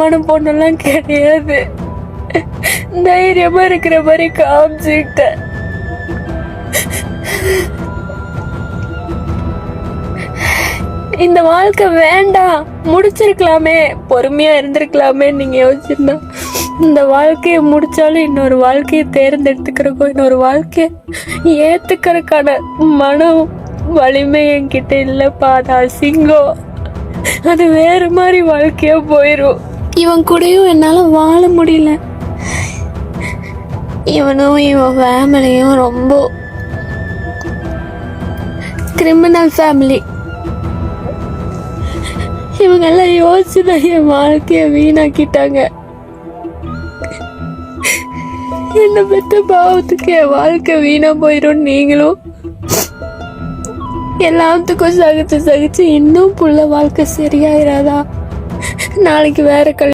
மன பொண்ணெல்லாம் கிடையாது. தைரியமா இருக்கிற மாதிரி காமிச்சுக்கிட்டேன். இந்த வாழ்க்கை வேண்டாம். முடிச்சிருக்கலாமே. பொறுமையா இருந்திருக்கலாமே நீங்க யோசிச்சிருந்தா. இந்த வாழ்க்கையை முடிச்சாலும் இன்னொரு வாழ்க்கையை தேர்ந்தெடுத்துக்கிறக்கோ இன்னொரு வாழ்க்கையை ஏத்துக்கிறதுக்கான மனம் வலிமை என்கிட்ட இல்லைப்பா அது அசிங்கம் அது வேற மாதிரி வாழ்க்கையா போயிரும். இவன் கூடயும் என்னால் வாழ முடியல. இவனும் இவன் ஃபேமிலியும் ரொம்ப கிரிமினல் ஃபேமிலி இவங்கெல்லாம் யோசிச்சு தான் என் வாழ்க்கையை வீணாக்கிட்டாங்க. என்னை பெற்ற பாவத்துக்கு என் வாழ்க்கை வீணா போயிடும் நீங்களும்? எல்லாத்துக்கும் சகிச்சு சகிச்சு இன்னும் புள்ள வாழ்க்கை சரியாயிராதா? நாளைக்கு வேற கல்